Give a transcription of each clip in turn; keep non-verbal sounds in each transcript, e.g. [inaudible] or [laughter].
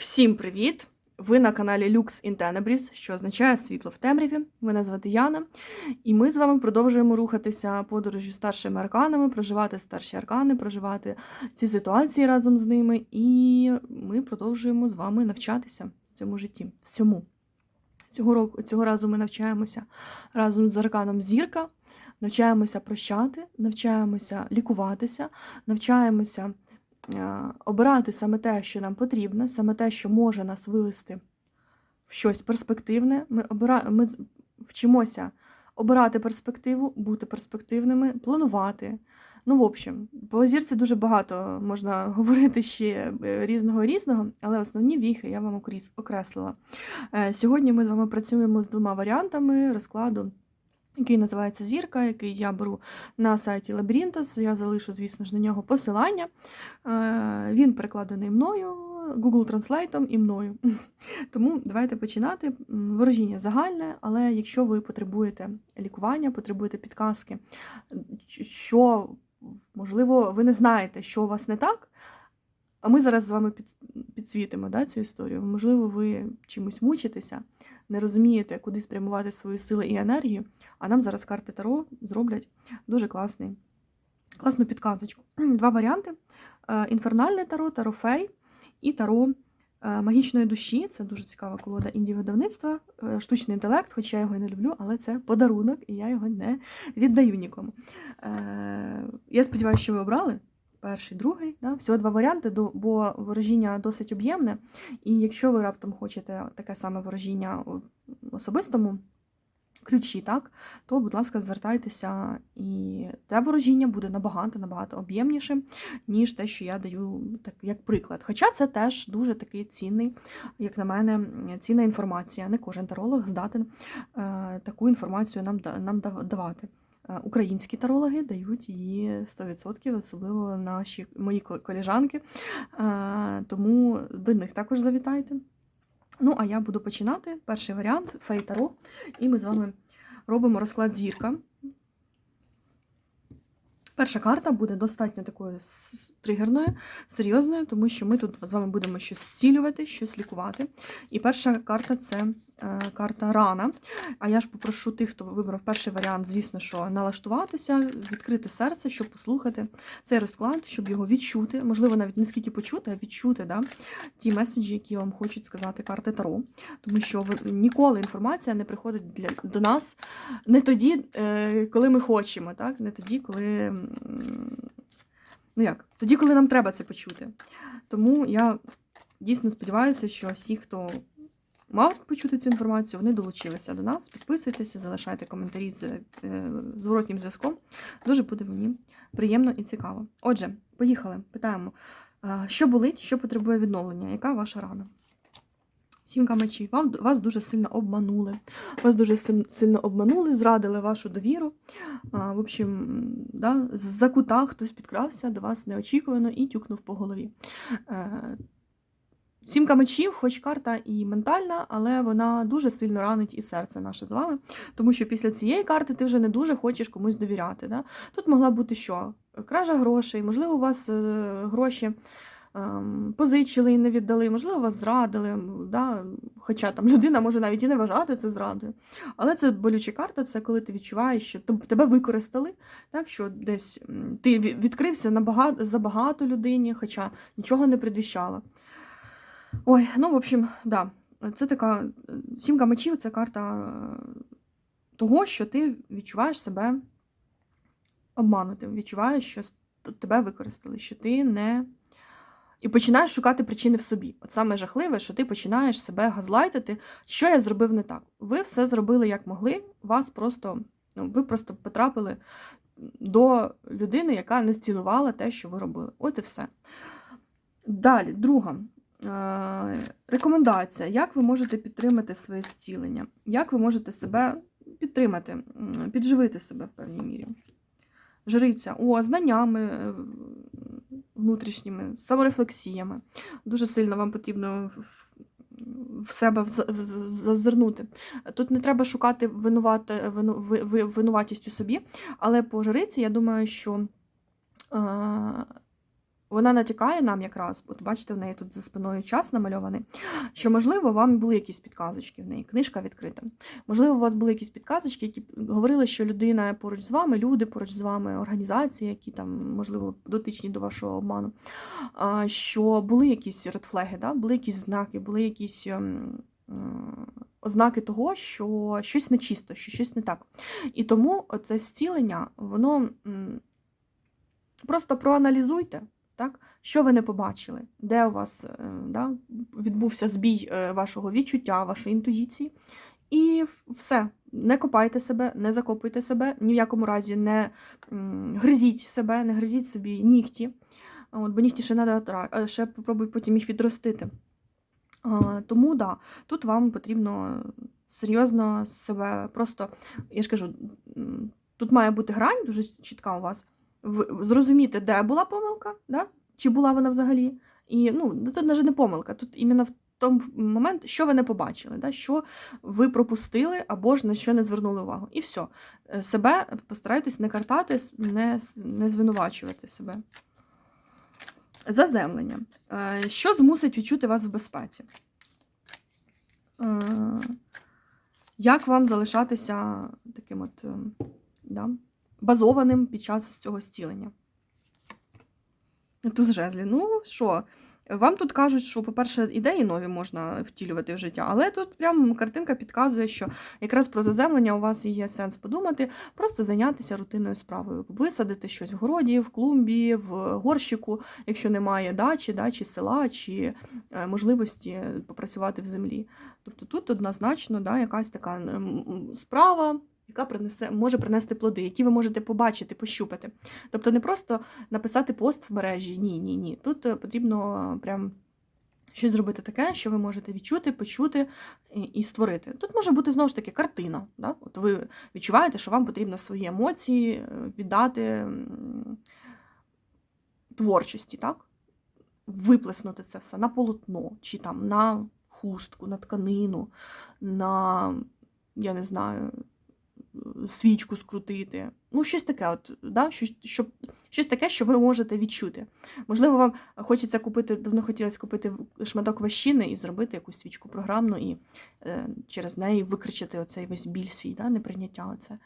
Всім привіт! Ви на каналі Lux in Tenebris, що означає світло в темряві. Мене звати Яна, і ми з вами продовжуємо рухатися подорожю старшими арканами, проживати старші аркани, проживати ці ситуації разом з ними. І ми продовжуємо з вами навчатися в цьому житті. Всьому. Цього року цього разу ми навчаємося разом з арканом Зірка, навчаємося прощати, навчаємося лікуватися, навчаємося обирати саме те, що нам потрібно, саме те, що може нас вивести в щось перспективне. Ми, обира... ми вчимося обирати перспективу, бути перспективними, планувати. Ну, в общем, по зірці дуже багато можна [laughs] говорити ще е, різного різного, але основні віхи я вам окреслила. Е, Сьогодні ми з вами працюємо з двома варіантами розкладу. Який називається зірка, який я беру на сайті Labyrinthos. Я залишу, звісно ж, на нього посилання. Е, Він перекладений мною, Google Translate і мною. [laughs] Тому давайте починати. Ворожіння загальне, але якщо ви потребуєте лікування, потребуєте підказки, що, можливо, ви не знаєте, що у вас не так, а ми зараз з вами підсвітимо да, цю історію. Можливо, ви чимось мучитеся, не розумієте, куди спрямувати свої сили і енергію, а нам зараз карти Таро зроблять дуже класний, класну підказочку. [clears throat] Два варіанти: Е, інфернальне таро, таро фей і таро е, магічної душі. Це дуже цікава колода інді-видавництва, е, штучний інтелект, хоча я його і не люблю, але це подарунок, і я його не віддаю нікому. Я сподіваюся, що ви обрали. Перший, другий, да? всього два варіанти, бо ворожіння досить об'ємне. І якщо ви раптом хочете таке саме ворожіння особистому ключі, так, то, будь ласка, звертайтеся, і те ворожіння буде набагато набагато об'ємнішим, ніж те, що я даю так, як приклад. Хоча це теж дуже такий цінний, як на мене, цінна інформація. Не кожен таролог здатен е, таку інформацію нам, нам давати. Е, Українські тарологи дають її 100%, особливо наші мої коліжанки. Е, Тому до них також завітайте. Ну, а я буду починати. Перший варіант фейтаро. І ми з вами робимо розклад зірка. Перша карта буде достатньо такою тригерною, серйозною, тому що ми тут з вами будемо щось зцілювати, щось лікувати. І перша карта це е, карта рана. А я ж попрошу тих, хто вибрав перший варіант, звісно, що налаштуватися, відкрити серце, щоб послухати цей розклад, щоб його відчути. Можливо, навіть не скільки почути, а відчути да, ті меседжі, які вам хочуть сказати карти Таро. Тому що ви- ніколи інформація не приходить для, до нас не тоді, е, коли ми хочемо, так? не тоді, коли. Ну як? Тоді, коли нам треба це почути. Тому я дійсно сподіваюся, що всі, хто мав почути цю інформацію, вони долучилися до нас. Підписуйтеся, залишайте коментарі з е, зворотнім зв'язком. Дуже буде мені приємно і цікаво. Отже, поїхали. Питаємо, е, що болить, що потребує відновлення, яка ваша рана? Сімка мечів. Вам, вас дуже сильно обманули. Вас дуже сильно- обманули, зрадили вашу довіру. А, в общем, да, з-за кута хтось підкрався до вас неочікувано і тюкнув по голові. Е, Сімка мечів, хоч карта і ментальна, але вона дуже сильно ранить і серце наше з вами, тому що після цієї карти ти вже не дуже хочеш комусь довіряти. Да? Тут могла бути що? Кража грошей, можливо, у вас е, гроші позичили і не віддали, можливо, вас зрадили. Да? Хоча там людина може навіть і не вважати це зрадою. Але це болюча карта, це коли ти відчуваєш, що тебе використали, так що десь ти відкрився набагато забагато людині, хоча нічого не предвіщала. Ой, ну, в общем, да. Це така е, сімка мечів це карта е, того, що ти відчуваєш себе обманутим, відчуваєш, що тебе використали, що ти не. І починаєш шукати причини в собі. От саме жахливе, що ти починаєш себе газлайтити, що я зробив не так. Ви все зробили як могли, вас просто, ну, ви просто потрапили до людини, яка не зцінувала те, що ви робили. От і все. Далі, друга е, рекомендація. Як ви можете підтримати своє зцілення? Як ви можете себе підтримати, підживити себе в певній мірі? Жриця, о, знаннями е, внутрішніми, саморефлексіями. Дуже сильно вам потрібно в- себе зазирнути. Тут не треба шукати винувати, вину, ви- ви- винуватість у собі, але по жриці, я думаю, що вона натякає нам якраз, от бачите, в неї тут за спиною час намальований, що, можливо, вам були якісь підказочки в неї, книжка відкрита. Можливо, у вас були якісь підказочки, які говорили, що людина поруч з вами, люди поруч з вами, організації, які там, можливо, дотичні до вашого обману, що були якісь редфлеги, да? були якісь знаки, були якісь. ем, ем, Ознаки того, що щось нечисто, що щось не так. І тому це зцілення, воно просто проаналізуйте, так? що ви не побачили, де у вас е, да, відбувся збій е, вашого відчуття, вашої інтуїції. І все, не копайте себе, не закопуйте себе, ні в якому разі не гризіть себе, не гризіть собі нігті. От, бо нігті ще треба, ще попробуй потім їх відростити. Тому да, тут вам потрібно серйозно себе просто, я ж кажу, тут має бути грань дуже чітка у вас. Зрозуміти, де була помилка, да? чи була вона взагалі. І ну, тут навіть не помилка, тут іменно в тому момент, що ви не побачили, да? що ви пропустили або ж на що не звернули увагу. І все. Себе постарайтесь не картати, не, не звинувачувати себе. Заземлення. Е, Що змусить відчути вас в безпеці? Е, Як вам залишатися таким от е, да, базованим під час цього зцілення? Туз жезлі. Ну що, вам тут кажуть, що, по-перше, ідеї нові можна втілювати в життя, але тут прям картинка підказує, що якраз про заземлення у вас є сенс подумати, просто зайнятися рутинною справою, висадити щось в городі, в клумбі, в горщику, якщо немає дачі, да, чи села, чи е, можливості попрацювати в землі. Тобто тут однозначно да, якась така справа. Яка принесе, може принести плоди, які ви можете побачити, пощупати. Тобто не просто написати пост в мережі. Ні, ні, ні. Тут е, потрібно прям щось зробити таке, що ви можете відчути, почути і, і створити. Тут може бути знову ж таки картина. Да? От ви відчуваєте, що вам потрібно свої емоції е, віддати творчості, так? Виплеснути це все на полотно, чи там на хустку, на тканину, на, я не знаю, свічку скрутити. Ну, щось таке, от, да? щось, щоб, щось таке, що ви можете відчути. Можливо, вам хочеться купити, давно хотілося купити шматок ващини і зробити якусь свічку програмну і е, через неї викричати оцей весь біль свій, да? неприйняття. Оце.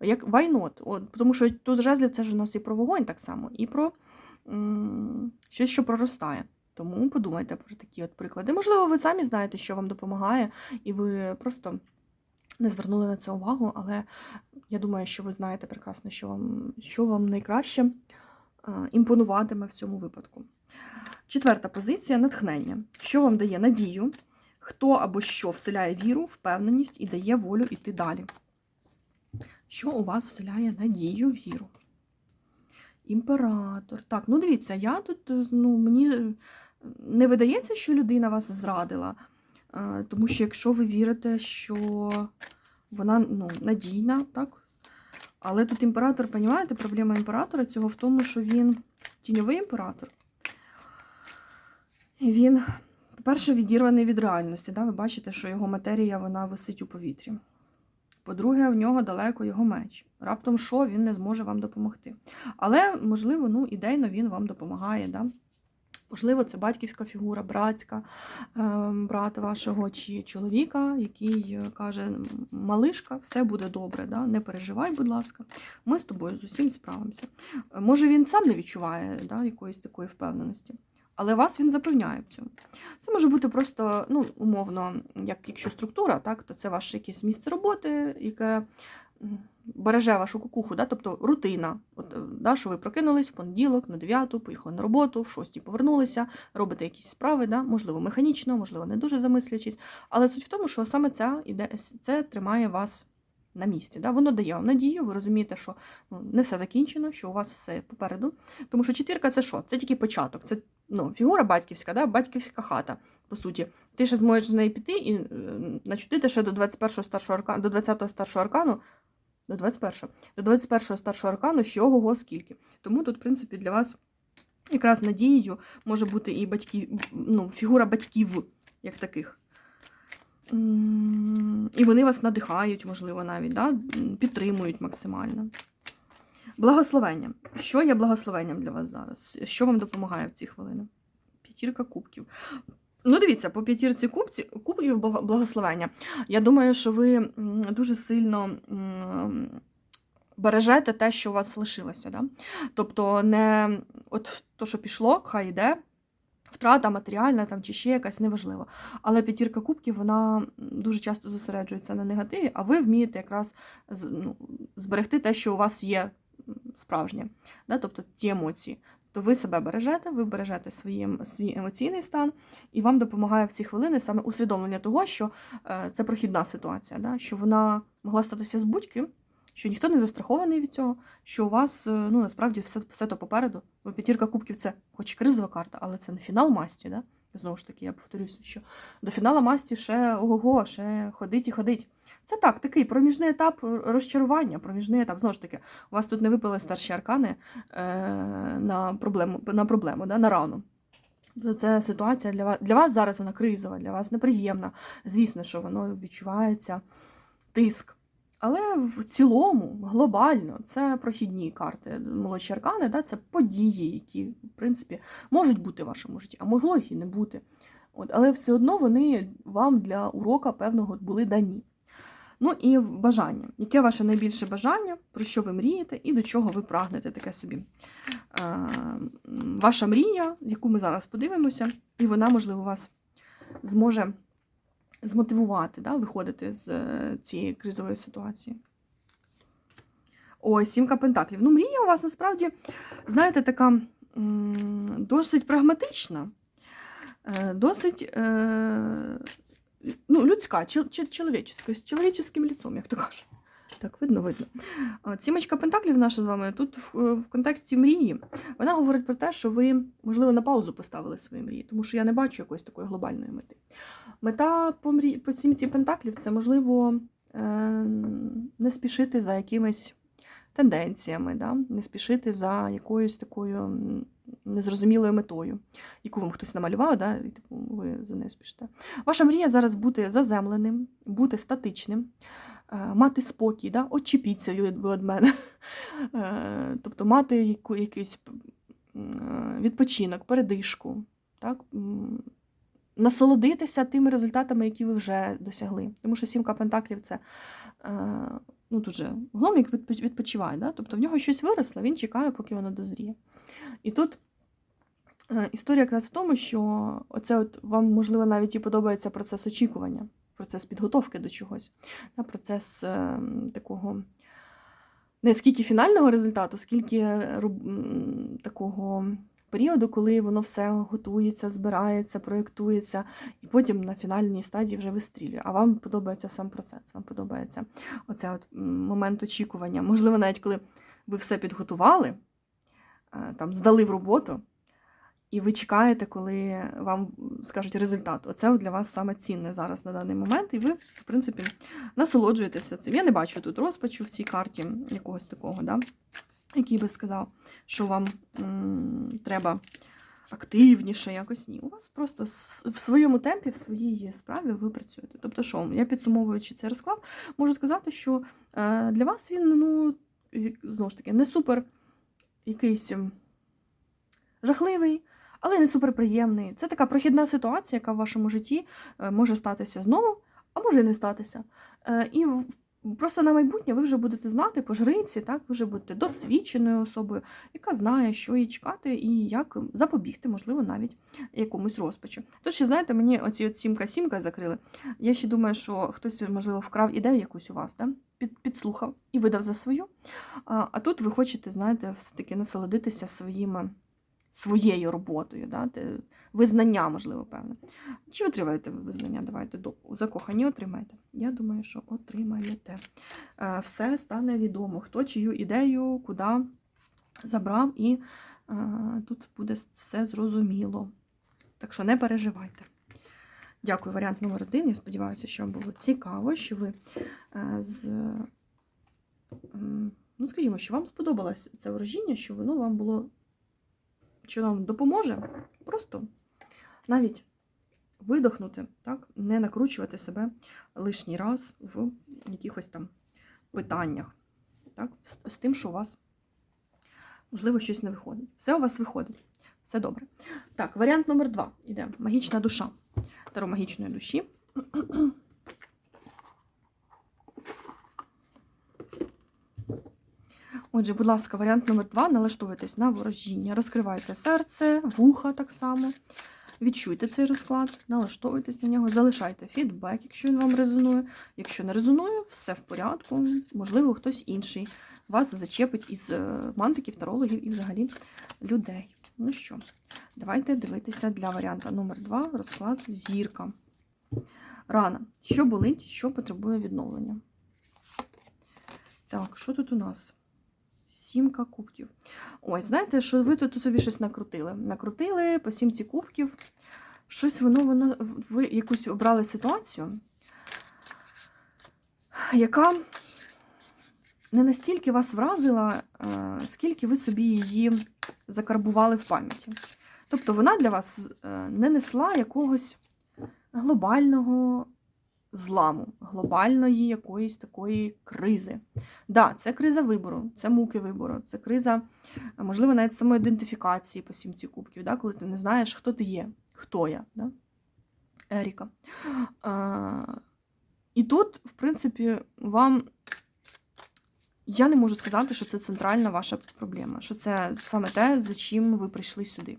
Як why тому що тут жезлів це ж у нас і про вогонь так само, і про м, щось, що проростає. Тому подумайте про такі от приклади. Можливо, ви самі знаєте, що вам допомагає, і ви просто не звернули на це увагу, але я думаю, що ви знаєте прекрасно, що вам, що вам найкраще е, імпонуватиме в цьому випадку. Четверта позиція натхнення. Що вам дає надію, хто або що вселяє віру, впевненість і дає волю йти далі. Що у вас вселяє надію, віру? Імператор. Так, ну дивіться, я тут, ну, мені е, не видається, що людина вас зрадила. Е, Тому що якщо ви вірите, що вона ну, надійна, так? Але тут імператор, розумієте, проблема імператора цього в тому, що він тіньовий імператор. І він, по-перше, відірваний від реальності. Да? Ви бачите, що його матерія вона висить у повітрі. По-друге, в нього далеко його меч. Раптом що він не зможе вам допомогти. Але, можливо, ну, ідейно він вам допомагає. Да? Можливо, це батьківська фігура, братська, е, брат вашого чи чоловіка, який е, каже: Малишка, все буде добре, да? не переживай, будь ласка, ми з тобою з усім справимося. Е, Може, він сам не відчуває да, якоїсь такої впевненості, але вас він запевняє в цьому. Це може бути просто, ну, умовно, як якщо структура, так, то це ваше якесь місце роботи, яке береже вашу кукуху, да, тобто рутина. От, е, да, що ви прокинулись в понеділок на 9, поїхали на роботу, в 6 повернулися, робите якісь справи, да, можливо, механічно, можливо, не дуже замислюючись. Але суть в тому, що саме ця іде, це тримає вас на місці. Да? Воно дає вам надію, ви розумієте, що ну, не все закінчено, що у вас все попереду. Тому що четвірка це що? Це тільки початок. Це ну, фігура батьківська, да? батьківська хата, по суті. Ти ще зможеш з неї піти і е, начутити ще до 21-го старшого аркану, до 20-го старшого аркану. До 21-го. До 21-го старшого аркану ще ого скільки. Тому тут, в принципі, для вас якраз надією може бути і батьки, ну, фігура батьків як таких. І вони вас надихають, можливо, навіть, да? підтримують максимально. Благословення. Що є благословенням для вас зараз? Що вам допомагає в ці хвилини? П'ятірка кубків. Ну, дивіться, по п'ятірці кубків благословення. Я думаю, що ви дуже сильно бережете те, що у вас лишилося. Да? Тобто, не от то, що пішло, хай йде. Втрата матеріальна там чи ще якась неважливо. Але п'ятірка кубків вона дуже часто зосереджується на негативі, а ви вмієте якраз ну, зберегти те, що у вас є справжнє, да? тобто ті емоції. То ви себе бережете, ви бережете свої, свій емоційний стан, і вам допомагає в ці хвилини саме усвідомлення того, що е, це прохідна ситуація, да? що вона могла статися з будь-ким, що ніхто не застрахований від цього, що у вас е, ну, насправді все, все то попереду. Бо п'ятірка кубків це хоч і кризова карта, але це не фінал масті. Да? Знову ж таки, я повторюся, що до фіналу масті ще ого-го, ще ходить і ходить. Це так, такий проміжний етап розчарування, проміжний етап. Знову ж таки, у вас тут не випали старші аркани е, на проблему, на проблему, да, на рану. Тобто Це ситуація для вас, для вас зараз вона кризова, для вас неприємна. Звісно, що воно відчувається тиск. Але в цілому, глобально, це прохідні карти. Молодші аркани, да, це події, які, в принципі, можуть бути в вашому житті, а могло їх і не бути. От, але все одно вони вам для урока певного були дані. Ну і бажання. Яке ваше найбільше бажання, про що ви мрієте і до чого ви прагнете таке собі? Е, ваша мрія, яку ми зараз подивимося, і вона, можливо, вас зможе змотивувати, да, виходити з е, цієї кризової ситуації. Ой, сімка пентаклів. Ну, мрія у вас насправді, знаєте, така досить прагматична, е, досить ну, людська, чол- чол- з чоловіческим ліцом, як то кажуть. Так, видно, видно. Сімочка Пентаклів наша з вами тут в, в контексті мрії. Вона говорить про те, що ви, можливо, на паузу поставили свої мрії, тому що я не бачу якоїсь такої глобальної мети. Мета по, мрі... по сімці Пентаклів це, можливо, е... не спішити за якимись тенденціями, да? не спішити за якоюсь такою незрозумілою метою, яку вам хтось намалював, да? і типу, ви за нею спішите. Ваша мрія зараз бути заземленим, бути статичним, е, мати спокій, да? очіпіться ви від мене. Е, Тобто мати якийсь відпочинок, передишку, так? насолодитися тими результатами, які ви вже досягли. Тому що сімка пентаклів це е, ну, тут же гномік відпочиває, да? тобто в нього щось виросло, він чекає, поки воно дозріє. І тут е, історія якраз в тому, що оце от вам, можливо, навіть і подобається процес очікування, процес підготовки до чогось, да? процес е, такого. Не скільки фінального результату, скільки роб- такого періоду, коли воно все готується, збирається, проєктується, і потім на фінальній стадії вже вистрілює. А вам подобається сам процес, вам подобається оцей от момент очікування. Можливо, навіть коли ви все підготували, е, там здали в роботу, і ви чекаєте, коли вам скажуть результат. Оце для вас саме цінне зараз на даний момент, і ви, в принципі, насолоджуєтеся цим. Я не бачу тут розпачу в цій карті якогось такого, да? Який би сказав, що вам м, треба активніше, якось ні. У вас просто в своєму темпі, в своїй справі ви працюєте. Тобто, що я підсумовуючи цей розклад, можу сказати, що е, для вас він, ну, знову ж таки, не супер якийсь жахливий. Але не суперприємний. Це така прохідна ситуація, яка в вашому житті е, може статися знову, а може і не статися. Е, І просто на майбутнє ви вже будете знати по жриці, так, ви вже будете досвідченою особою, яка знає, що їй чекати і як запобігти, можливо, навіть якомусь розпачу. Тож, ще знаєте, мені оці от сімка-сімка закрили. Я ще думаю, що хтось, можливо, вкрав ідею якусь у вас, да? Під, підслухав і видав за свою. А тут ви хочете, знаєте, все-таки насолодитися своїми своєю роботою, да? визнання, можливо, певне. Чи отримаєте ви визнання? Давайте до закохані отримаєте. Я думаю, що отримаєте. Е, Все стане відомо, хто чию ідею, куди забрав, і е, тут буде все зрозуміло. Так що не переживайте. Дякую, варіант номер один. Я сподіваюся, що вам було цікаво, що ви е, з. Ну, скажімо, що вам сподобалось це ворожіння, що воно вам було що нам допоможе просто навіть видохнути, так? не накручувати себе лишній раз в якихось там питаннях, так? з, з тим, що у вас Можливо, щось не виходить. Все у вас виходить. Все добре. Так, варіант номер два. Іде магічна душа. Таро магічної душі. Отже, будь ласка, варіант номер два. Налаштовуйтесь на ворожіння. Розкривайте серце, вуха так само. Відчуйте цей розклад, налаштовуйтесь на нього, залишайте фідбек, якщо він вам резонує. Якщо не резонує, все в порядку. Можливо, хтось інший вас зачепить із е, мантиків, тарологів і взагалі людей. Ну що, давайте дивитися для варіанта номер 2 розклад зірка. Рана. Що болить, що потребує відновлення? Так, що тут у нас? Сімка кубків. Ой, знаєте, що ви тут собі щось накрутили? Накрутили по сімці кубків. Щось воно, воно, ви якусь обрали ситуацію, яка не настільки вас вразила, е, скільки ви собі її закарбували в пам'яті. Тобто вона для вас е, не несла якогось глобального зламу, глобальної якоїсь такої кризи. Да, це криза вибору, це муки вибору, це криза, можливо, навіть самоідентифікації по сімці кубків, да, коли ти не знаєш, хто ти є, хто я. Да? Еріка. А, і тут, в принципі, вам. Я не можу сказати, що це центральна ваша проблема, що це саме те, за чим ви прийшли сюди.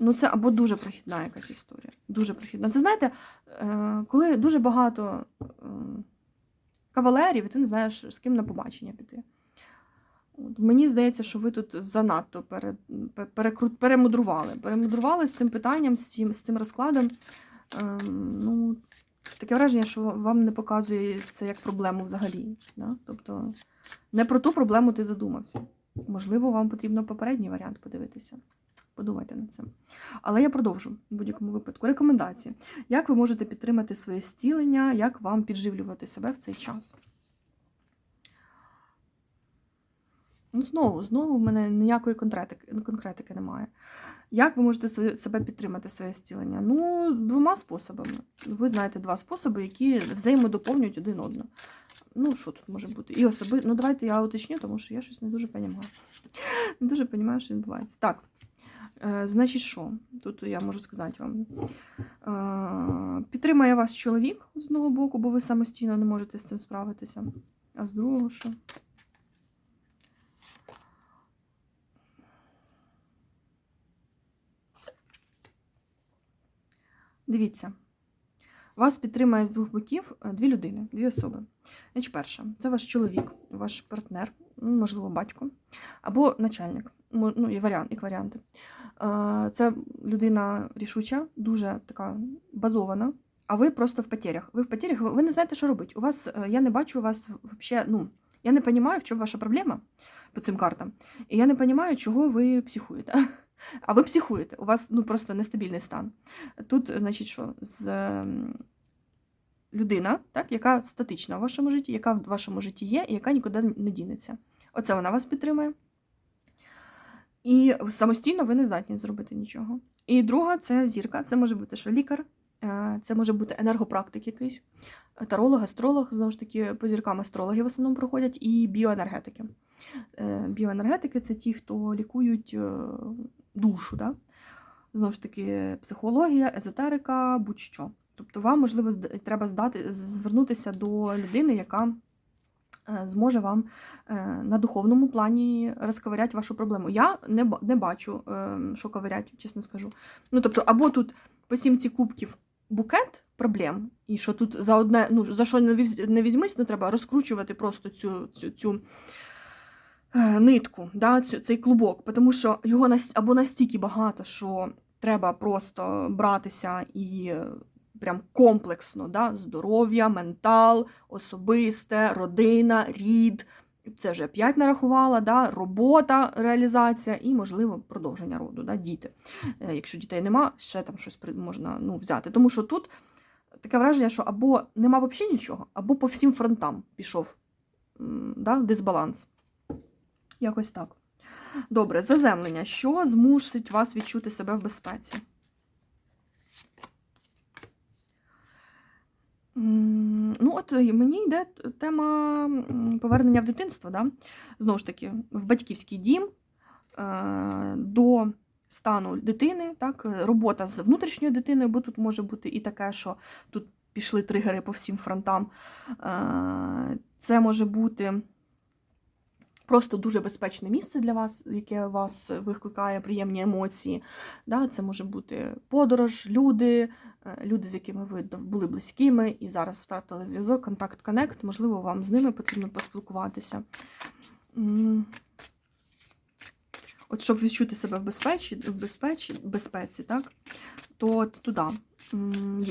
Ну, це або дуже прохідна якась історія. Дуже прохідна. Це знаєте, е, коли дуже багато е, кавалерів, і ти не знаєш, з ким на побачення піти. Мені здається, що ви тут занадто перемудрували. Перемудрували з цим питанням, з цим, з цим розкладом. Ем, ну, таке враження, що вам не показує це як проблему взагалі. Да? Тобто не про ту проблему ти задумався. Можливо, вам потрібно попередній варіант подивитися. Подумайте над цим. Але я продовжу в будь-якому випадку. Рекомендації. Як ви можете підтримати своє зцілення, як вам підживлювати себе в цей час? Ну, знову, знову в мене ніякої конкретики, конкретики немає. Як ви можете себе підтримати своє зцілення? Ну, двома способами. Ви знаєте два способи, які взаємодоповнюють один одного. Ну, що тут може бути? І особи... Ну, давайте я уточню, тому що я щось не дуже розумію. Не дуже розумію, що відбувається. Так. Е, значить, що? Тут я можу сказати вам. Е, підтримає вас чоловік з одного боку, бо ви самостійно не можете з цим справитися. А з другого що? Дивіться. Вас підтримає з двох боків е, дві людини, дві особи. Значить, перша, це ваш чоловік, ваш партнер, ну, можливо, батько, або начальник. Ну, і варіант, як варіанти. Це людина рішуча, дуже така базована, а ви просто в потерях. Ви в потерях, ви не знаєте, що робити. У вас, е, я не бачу у вас взагалі, ну, я не розумію, в чому ваша проблема по цим картам. І я не розумію, чого ви психуєте. [laughs] А ви психуєте, у вас ну, просто нестабільний стан. Тут, значить, що з ем, людина, так, яка статична в вашому житті, яка в вашому житті є, і яка нікуди не дінеться. Оце вона вас підтримує. І самостійно ви не здатні зробити нічого. І друга це зірка. Це може бути що лікар, е, це може бути енергопрактик якийсь, таролог, астролог, знову ж таки, по зіркам астрологи в основному проходять, і біоенергетики. Е, Біоенергетики це ті, хто лікують е, душу. Да? Знову ж таки, психологія, езотерика, будь-що. Тобто вам, можливо, треба здати, звернутися до людини, яка зможе вам е, на духовному плані розковиряти вашу проблему. Я не, не бачу, е, що ковирять, чесно скажу. Ну, тобто, або тут по сімці кубків букет проблем, і що тут за одне, ну, за що не візь- не візьмись, ну, треба розкручувати просто цю, цю, цю е, нитку, да, цей клубок, тому що його або настільки багато, що треба просто братися і е, прям комплексно, да, здоров'я, ментал, особисте, родина, рід. Це вже 5 нарахувала, да, робота, реалізація і, можливо, продовження роду, да, діти. Е, Якщо дітей нема, ще там щось можна ну, взяти. Тому що тут таке враження, що або нема взагалі нічого, або по всім фронтам пішов да, дисбаланс. Якось так. Добре, заземлення. Що змусить вас відчути себе в безпеці? Ну, от е, мені йде тема повернення в дитинство, да? знову ж таки, в батьківський дім, е, до стану дитини, так, е, робота з внутрішньою дитиною, бо тут може бути і таке, що тут пішли тригери по всім фронтам. Це може бути просто дуже безпечне місце для вас, яке вас викликає приємні емоції. Да, Це може бути подорож, люди, е, люди, з якими ви були близькими і зараз втратили зв'язок, контакт, коннект. Можливо, вам з ними потрібно поспілкуватися. От щоб відчути себе в безпеці, в безпеці, безпеці так, то туди.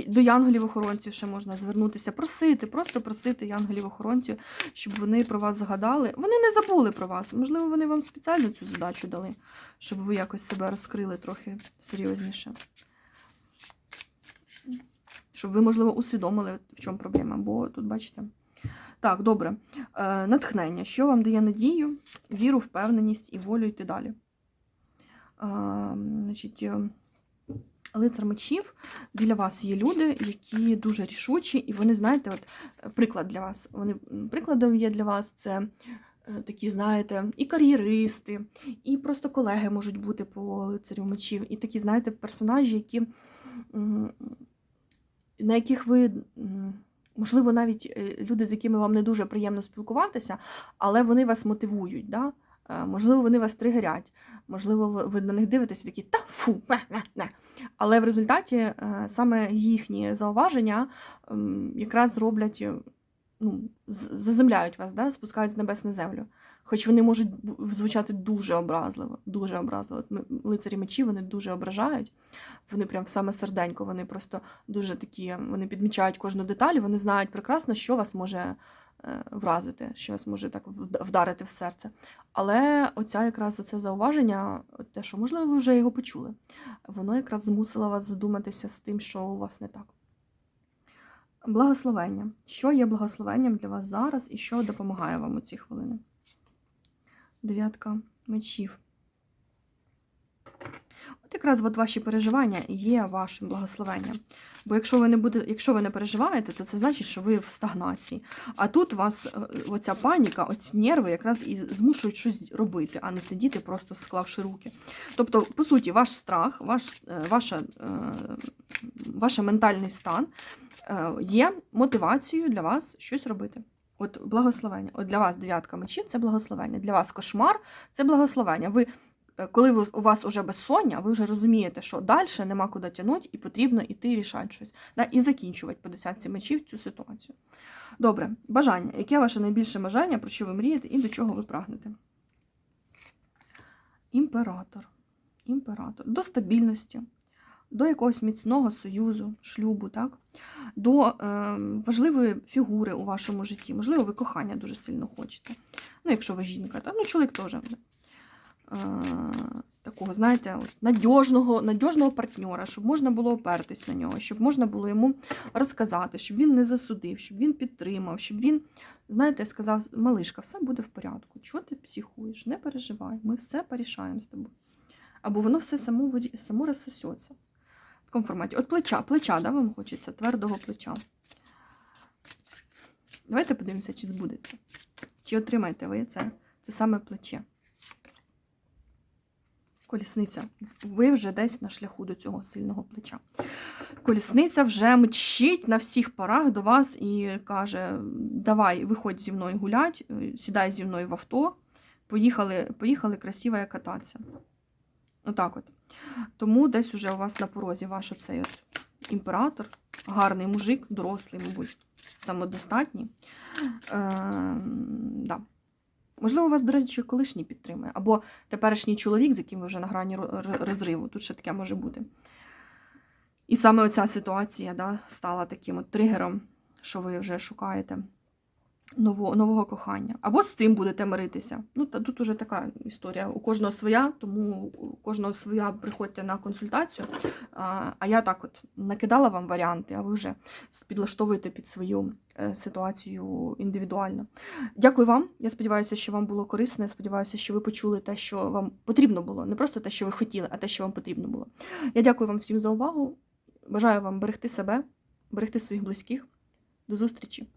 До янголів-охоронців ще можна звернутися, просити, просто просити янголів-охоронців, щоб вони про вас згадали. Вони не забули про вас. Можливо, вони вам спеціально цю задачу дали, щоб ви якось себе розкрили трохи серйозніше. Щоб ви, можливо, усвідомили, в чому проблема. Бо тут, бачите. Так, добре. Е, натхнення. Що вам дає надію, віру, впевненість і волю йти далі? Е, значить, е, лицар мечів. Біля вас є люди, які дуже рішучі, і вони, знаєте, от е, приклад для вас. Вони прикладом є для вас це е, такі, знаєте, і кар'єристи, і просто колеги можуть бути по лицарю мечів, і такі, знаєте, персонажі, які, на яких ви. Можливо, навіть е, люди, з якими вам не дуже приємно спілкуватися, але вони вас мотивують. Да? Е, Можливо, вони вас тригерять, можливо, ви- на них дивитеся такі та фу, не, не, не. Але в результаті е, саме їхні зауваження якраз роблять, е, ну, заземляють вас, да? спускають з небес на землю. Хоч вони можуть звучати дуже образливо, дуже образливо. Лицарі мечі вони дуже ображають, вони прям саме серденько, вони просто дуже такі, вони підмічають кожну деталь, вони знають прекрасно, що вас може вразити, що вас може так вдарити в серце. Але оця якраз оце зауваження, те, що можливо ви вже його почули, воно якраз змусило вас задуматися з тим, що у вас не так. Благословення. Що є благословенням для вас зараз і що допомагає вам у ці хвилини? Дев'ятка мечів. От якраз от ваші переживання є вашим благословенням. Бо якщо ви не буде, якщо ви не переживаєте, то це значить, що ви в стагнації. А тут вас е, оця паніка, оці нерви якраз і змушують щось робити, а не сидіти просто склавши руки. Тобто, по суті, ваш страх, ваш, е, ваша, е, ваш ментальний стан є мотивацією для вас щось робити. От благословення. От для вас дев'ятка мечів це благословення. Для вас кошмар це благословення. Ви, коли ви, у вас вже безсоння, ви вже розумієте, що далі нема куди тягнути, і потрібно йти рішати щось. Да? І закінчувати по десятці мечів цю ситуацію. Добре, бажання. Яке ваше найбільше бажання, про що ви мрієте і до чого ви прагнете? Імператор. Імператор. До стабільності, до якогось міцного союзу, шлюбу, так? до е, важливої фігури у вашому житті. Можливо, ви кохання дуже сильно хочете. Ну, якщо ви жінка, та? ну чоловік теж. Е, такого, знаєте, надіжного, надіжного партнера, щоб можна було опертись на нього, щоб можна було йому розказати, щоб він не засудив, щоб він підтримав, щоб він, знаєте, сказав, малишка, все буде в порядку. Чого ти психуєш? Не переживай, ми все порішаємо з тобою. Або воно все само, само розсосеться. В такому форматі. От плеча, плеча, да, вам хочеться, твердого плеча. Давайте подивимося, чи збудеться. Чи отримаєте ви це, це саме плече. Колісниця. Ви вже десь на шляху до цього сильного плеча. Колісниця вже мчить на всіх парах до вас і каже: давай, виходь зі мною гулять, е, сідай зі мною в авто. Поїхали, поїхали красиво кататися. Отак от. Тому десь уже у вас на порозі ваш оцей от імператор, гарний мужик, дорослий, мабуть, самодостатній. Е. Можливо, вас, до речі, колишній підтримує, або теперішній чоловік, з яким ви вже на грані ро- ро- розриву. Тут ще таке може бути. І саме оця ситуація да, стала таким от тригером, що ви вже шукаєте нового, нового кохання. Або з цим будете миритися. Ну, та тут уже така історія. У кожного своя, тому у кожного своя приходьте на консультацію. А, а я так от накидала вам варіанти, а ви вже підлаштовуєте під свою е, ситуацію індивідуально. Дякую вам. Я сподіваюся, що вам було корисно. Я сподіваюся, що ви почули те, що вам потрібно було. Не просто те, що ви хотіли, а те, що вам потрібно було. Я дякую вам всім за увагу. Бажаю вам берегти себе, берегти своїх близьких. До зустрічі!